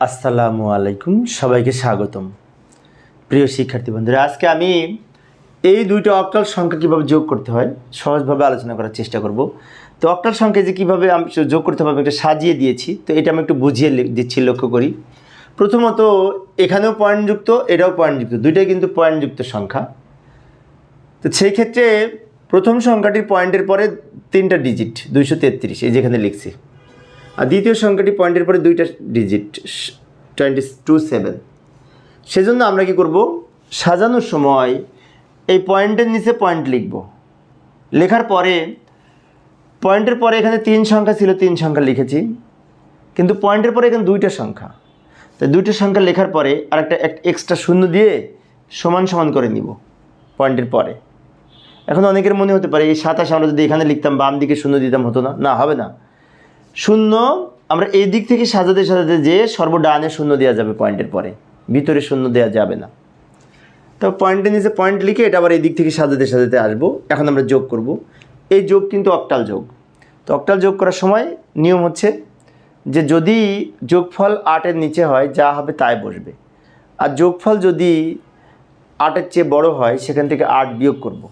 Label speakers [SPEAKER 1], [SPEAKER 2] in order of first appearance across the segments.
[SPEAKER 1] আসসালামু আলাইকুম, সবাইকে স্বাগতম। প্রিয় শিক্ষার্থী বন্ধুরা, আজকে আমি এই দুইটা অক্টাল সংখ্যা কীভাবে যোগ করতে হয় সহজভাবে আলোচনা করার চেষ্টা করব। তো অক্টাল সংখ্যা যে কীভাবে আমি যোগ করতে হবে, আমি একটা সাজিয়ে দিয়েছি, তো এটা আমি একটু বুঝিয়ে দিচ্ছি, লক্ষ্য করি। প্রথমত, এখানেও পয়েন্টযুক্ত এটাও পয়েন্টযুক্ত দুইটাই কিন্তু পয়েন্টযুক্ত সংখ্যা। তো সেই ক্ষেত্রে প্রথম সংখ্যাটির পয়েন্টের পরে তিনটা ডিজিট দুইশো তেত্রিশ, এই যেখানে লিখছি। আর দ্বিতীয় সংখ্যাটি পয়েন্টের পরে দুইটা ডিজিট টোয়েন্টি টু সেভেন সেজন্য আমরা কি করব? সাজানোর সময় এই পয়েন্টের নিচে পয়েন্ট লিখব। লেখার পরে, পয়েন্টের পরে এখানে তিন সংখ্যা ছিল, তিন সংখ্যা লিখেছি। কিন্তু পয়েন্টের পরে এখানে দুইটা সংখ্যা। তো দুইটা সংখ্যা লেখার পরে আর একটা এক্সট্রা শূন্য দিয়ে সমান সমান করে নিব পয়েন্টের পরে। এখন অনেকের মনে হতে পারে, এই সাতাশ আমরা যদি এখানে লিখতাম বাম দিকে শূন্য দিতাম, হতো না। না, হবে না। শূন্য, আমরা এই দিক থেকে সাজাতে সাজাতে যে সর্বডানে শূন্য দেওয়া যাবে পয়েন্টের পরে। ভিতরে শূন্য দেওয়া যাবে না। তো পয়েন্টের নিচে পয়েন্ট লিখে এটা আবার এই দিক থেকে সাজাতে সাজাতে আসব। এখন আমরা যোগ করব। এই যোগ কিন্তু অক্টাল যোগ। তো অক্টাল যোগ করার সময় নিয়ম হচ্ছে যে যদি যোগফল আটের নিচে হয়, যা হবে তাই বসবে। আর যোগফল যদি আটের চেয়ে বড় হয়, সেখান থেকে আট বিয়োগ করব।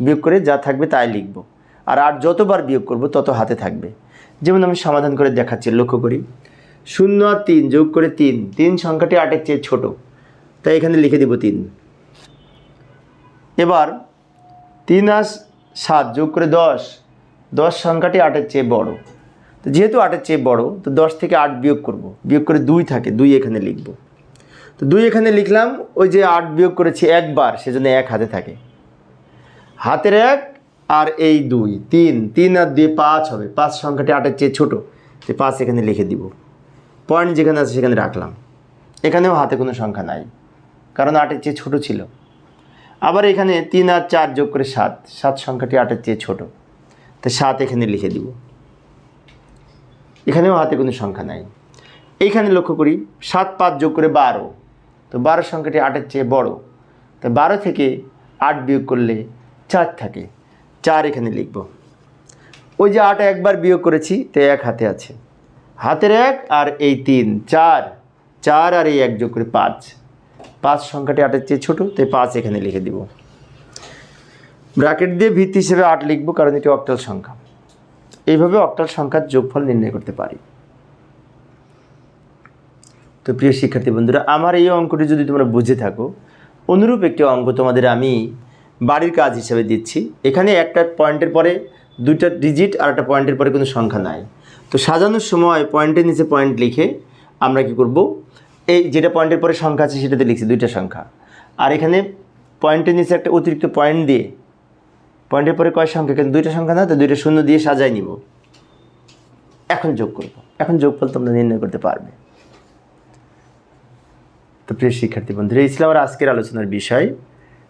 [SPEAKER 1] বিয়োগ করে যা থাকবে তাই লিখব। আর আট যতবার বিয়োগ করব, তত হাতে থাকবে। যেমন আমি সমাধান করে দেখাচ্ছি, লক্ষ্য করি। শূন্য আর তিন, যোগ করে তিন। তিন সংখ্যাটি আটের চেয়ে ছোট। তাই এখানে লিখে দিব তিন। এবার তিন আর সাত যোগ করে দশ। দশ সংখ্যাটি আটের চেয়ে বড়। তো যেহেতু আটের চেয়ে বড়, তো দশ থেকে আট বিয়োগ করব। বিয়োগ করে দুই থাকে, দুই এখানে লিখব। তো দুই এখানে লিখলাম, ওই যে আট বিয়োগ করেছি একবার, সেজন্য এক হাতে থাকে। হাতের এক আর এই দুই, তিন তিন আর দুই পাঁচ হবে। পাঁচ সংখ্যাটি আটের চেয়ে ছোটো। যে পাঁচ এখানে লিখে দিব। পয়েন্ট যেখানে আছে সেখানে রাখলাম। এখানেও হাতে কোনো সংখ্যা নাই, কারণ আটের চেয়ে ছোটো ছিল। আবার এখানে তিন আর চার যোগ করে সাত সাত সংখ্যাটি আটের চেয়ে ছোট। তো সাত এখানে লিখে দিব। এখানেও হাতে কোনো সংখ্যা নাই। এইখানে লক্ষ্য করি, সাত পাঁচ যোগ করে বারো। তো বারো সংখ্যাটি আটের চেয়ে বড়। তো বারো থেকে আট বিয়োগ করলে চার থাকে। চার এখানে লিখব। ওই যে আট একবার বিয়োগ করেছি, তো এক হাতে আছে। হাতের এক আর এই তিন, চার। চার আর এই এক যোগ করে পাঁচ। পাঁচ সংখ্যাটি আটের চেয়ে ছোটো তাই পাঁচ এখানে লিখে দিব। ব্র্যাকেট দিয়ে ভিত্তি হিসেবে আট লিখব, কারণ এটি অক্টাল সংখ্যা। এইভাবে অক্টাল সংখ্যার যোগফল নির্ণয় করতে পারি। তো প্রিয় শিক্ষার্থী বন্ধুরা, আমার এই অঙ্কটি যদি তোমরা বুঝে থাকো, অনুরূপ একটি অঙ্ক তোমাদের আমি বাড়ির কাজ হিসেবে দিচ্ছি। এখানে একটা পয়েন্টের পরে দুইটা ডিজিট আর একটা পয়েন্টের পরে কোনো সংখ্যা নাই। তো সাজানোর সময় পয়েন্টের নিচে পয়েন্ট লিখে আমরা কি করব? এই যেটা পয়েন্টের পরে সংখ্যা আছে সেটাতে লিখছি দুইটা সংখ্যা। আর এখানে পয়েন্টের নিচে একটা অতিরিক্ত পয়েন্ট দিয়ে পয়েন্টের পরে কয় সংখ্যা? কিন্তু দুইটা সংখ্যা না, তো দুইটা শূন্য দিয়ে সাজাই নিব। এখন যোগ করব। এখন যোগফল তোমরা নির্ণয় করতে পারবে। তো প্রিয় শিক্ষার্থী বন্ধুরা, এই ছিল আমার আজকের আলোচনার বিষয়।